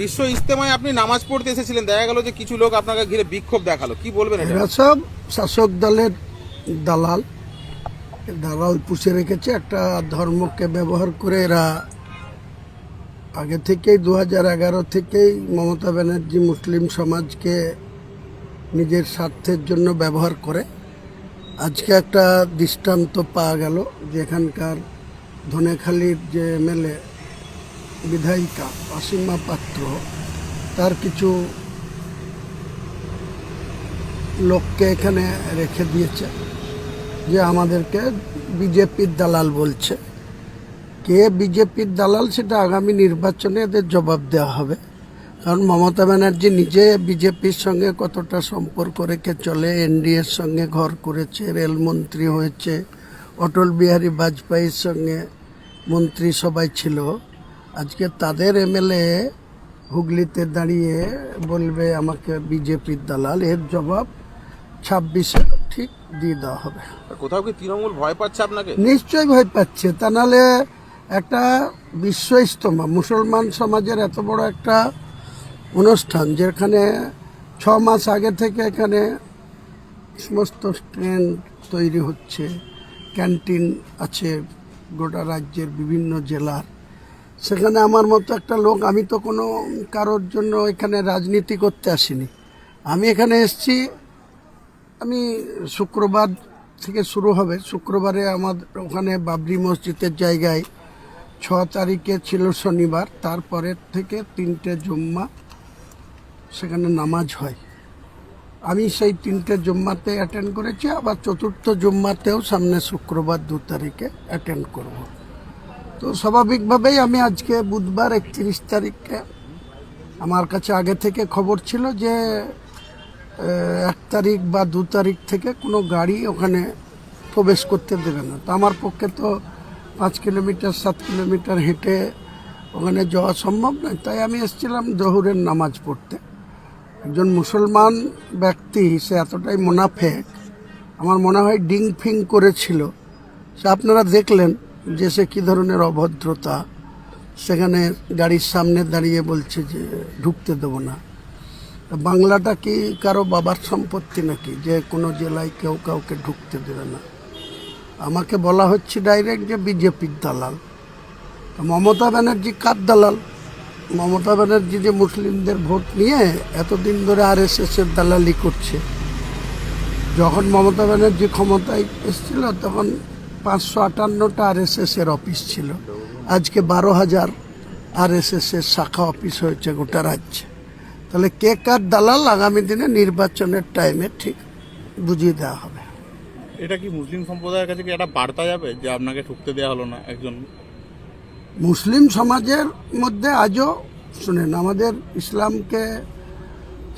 বিশ্ব ইস্তেমায় আপনি নামাজ পড়তে এসেছিলেন, দেখা গেল যে কিছু লোক আপনাকে ঘিরে বিক্ষোভ দেখাল। কি বলবেন এরা সব শাসক দলের দালাল। দালাল পুষে রেখেছে, একটা ধর্মকে ব্যবহার করে এরা আগে থেকেই দু হাজার এগারো থেকেই মমতা ব্যানার্জি মুসলিম সমাজকে নিজের স্বার্থের জন্য ব্যবহার করে। আজকে একটা দৃষ্টান্ত পাওয়া গেল যে এখানকার ধনেখালির যে এমএলএ বিধায়িকা অসীমা পাত্র, তার কিছু লোককে এখানে রেখে দিয়েছে, যে আমাদেরকে বিজেপির দালাল বলছে। কে বিজেপির দালাল সেটা আগামী নির্বাচনে এদের জবাব দেওয়া হবে। কারণ মমতা ব্যানার্জি নিজে বিজেপির সঙ্গে কতটা সম্পর্ক রেখে চলে, এনডিএর সঙ্গে ঘর করেছে, রেলমন্ত্রী হয়েছে, অটল বিহারী বাজপেয়ীর সঙ্গে মন্ত্রী সবাই ছিল। আজকে তাদের এমএলএ হুগলিতে দাঁড়িয়ে বলবে আমাকে বিজেপির দালাল। এর জবাব ছাব্বিশে ঠিক দিয়ে দেওয়া হবে। কোথাও কি তৃণমূল ভয় পাচ্ছে আপনাকে? নিশ্চয়ই ভয় পাচ্ছে। তা নাহলে একটা বিশ্ব ইস্তমা মুসলমান সমাজের এত বড় একটা অনুষ্ঠান যেখানে ছ মাস আগে থেকে এখানে সমস্ত ট্রেন তৈরি হচ্ছে ক্যান্টিন আছে গোটা রাজ্যের বিভিন্ন জেলার। সেখানে আমার মতো একটা লোক, আমি তো কোনো কারোর জন্য এখানে রাজনীতি করতে আসিনি। আমি এখানে এসেছি, আমি শুক্রবার থেকে শুরু হবে। শুক্রবারে আমার ওখানে বাবরি মসজিদের জায়গায় ছ তারিখে ছিল শনিবার তারপরের থেকে তিনটে জুম্মা সেখানে নামাজ হয়। আমি সেই তিনটে জুম্মাতে অ্যাটেন্ড করেছি, আবার চতুর্থ জুম্মাতেও সামনে শুক্রবার দু তারিখে অ্যাটেন্ড করব। তো স্বাভাবিকভাবেই আমি আজকে বুধবার একত্রিশ তারিখে আমার কাছে আগে থেকে খবর ছিল যে এক তারিখ বা দু তারিখ থেকে কোনো গাড়ি ওখানে প্রবেশ করতে দেবে না। তো আমার পক্ষে তো পাঁচ কিলোমিটার, সাত কিলোমিটার হেঁটে ওখানে যাওয়া সম্ভব নয়। তাই আমি এসেছিলাম জহুরের নামাজ পড়তে। একজন মুসলমান ব্যক্তি, সে এতটাই মোনাফেক। আমার মনে হয় ডিং ফিং করেছিল। সে আপনারা দেখলেন যে সে কী ধরনের অভদ্রতা, সেখানে গাড়ির সামনে দাঁড়িয়ে বলছে যে, ঢুকতে দেবো না। বাংলাটা কি কারও বাবার সম্পত্তি নাকি? যে কোনো জেলায় কেউ কাউকে ঢুকতে দেবে না। আমাকে বলা হচ্ছে ডাইরেক্ট যে বিজেপির দালাল। মমতা ব্যানার্জি কার দালাল? মমতা ব্যানার্জি যে মুসলিমদের ভোট নিয়ে এতদিন ধরে আর এস এর দালালি করছে। যখন মমতা ব্যানার্জি ক্ষমতায় এসেছিল, তখন পাঁচশো আটান্নটা আর এর অফিস ছিল। আজকে বারো হাজার আর এর শাখা অফিস হয়েছে গোটা রাজ্যে। তাহলে কে কার দালাল আগামী দিনে নির্বাচনের টাইমে ঠিক বুঝিয়ে দেওয়া হবে। এটা কি মুসলিম সম্প্রদায়ের কাছে কি একটা বার্তা যাবে যে আপনাকে ঢুকতে দেওয়া হলো না একজন? মুসলিম সমাজের মধ্যে আজও শুনেন আমাদের ইসলামকে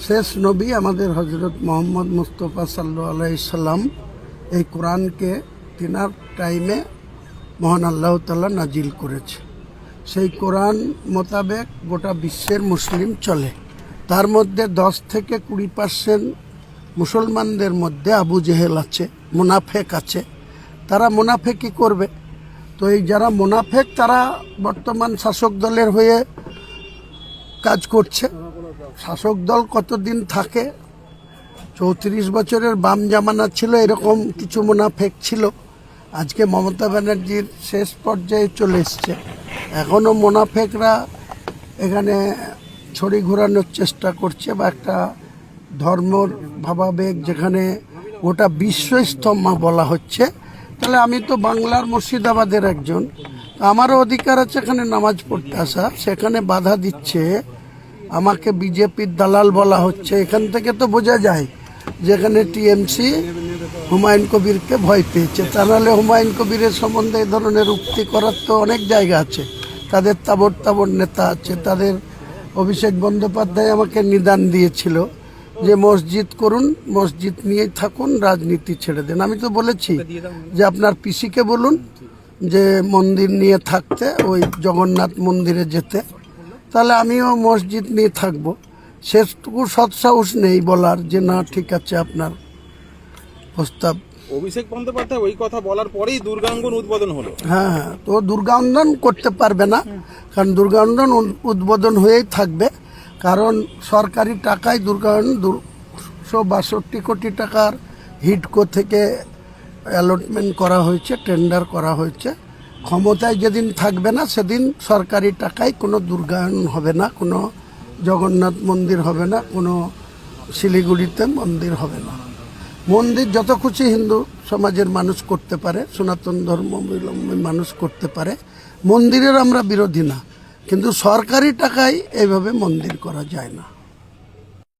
শেষ নবী আমাদের হজরত মোহাম্মদ মুস্তফা সাল্লু আলাইসাল্লাম এই কোরআনকে তিনার টাইমে মহান আল্লাহ তাল্লাহ নাজিল করেছে। সেই কোরআন মোতাবেক গোটা বিশ্বের মুসলিম চলে। তার মধ্যে দশ থেকে কুড়ি পার্সেন্ট মুসলমানদের মধ্যে আবু জেহেল আছে, মুনাফেক আছে। তারা মুনাফেকি করবে। তো এই যারা মুনাফেক, তারা বর্তমান শাসক দলের হয়ে কাজ করছে। শাসক দল কতদিন থাকে? চৌত্রিশ বছরের বাম জামানা ছিল, এরকম কিছু মুনাফেক ছিল। আজকে মমতা ব্যানার্জির শেষ পর্যায়ে চলে এসছে। এখনও মোনাফেকরা এখানে ছড়ি ঘোরানোর চেষ্টা করছে বা একটা ধর্মর ভাবাবেগ যেখানে গোটা বিশ্ব ইস্তম্ভা বলা হচ্ছে। তাহলে আমি তো বাংলার মুর্শিদাবাদের একজন। আমারও অধিকার আছে এখানে নামাজ পড়তে আসা সেখানে বাধা দিচ্ছে। আমাকে বিজেপির দালাল বলা হচ্ছে। এখান থেকে তো বোঝা যায় যেখানে টিএমসি হুমায়ুন কবিরকে ভয় পেয়েছে। তা নাহলে হুমায়ুন কবিরের সম্বন্ধে এই ধরনের উক্তি করার তো অনেক জায়গা আছে। তাদের তাবর তাবর নেতা আছে। তাদের অভিষেক বন্দ্যোপাধ্যায় আমাকে নিদান দিয়েছিল যে, মসজিদ করুন, মসজিদ নিয়েই থাকুন, রাজনীতি ছেড়ে দেন। আমি তো বলেছি যে, আপনার পিসিকে বলুন যে, মন্দির নিয়ে থাকতে, ওই জগন্নাথ মন্দিরে যেতে। তাহলে আমিও মসজিদ নিয়ে থাকব। শেষটুকু সৎসাহস নেই বলার যে না ঠিক আছে আপনার প্রস্তাব অভিষেক বন্দ্যোপাধ্যায় ওই কথা বলার পরেই দুর্গাঙ্গন উদ্বোধন হলো। হ্যাঁ হ্যাঁ তো দুর্গান্দন করতে পারবে না কারণ দুর্গান্দন উদ- উদ্বোধন হয়েই থাকবে। কারণ সরকারি টাকায় দুর্গায়ন দুশো বাষট্টি কোটি টাকার হিডকো থেকে অ্যালটমেন্ট করা হয়েছে টেন্ডার করা হয়েছে। ক্ষমতায় যেদিন থাকবে না সেদিন সরকারি টাকায় কোনো দুর্গায়ন হবে না কোনো জগন্নাথ মন্দির হবে না, কোনো শিলিগুড়িতে মন্দির হবে না। মন্দির যত খুশি হিন্দু সমাজের মানুষ করতে পারে, সনাতন ধর্মাবলম্বী মানুষ করতে পারে, মন্দিরের আমরা বিরোধী না। কিন্তু সরকারি টাকায় এইভাবে মন্দির করা যায় না।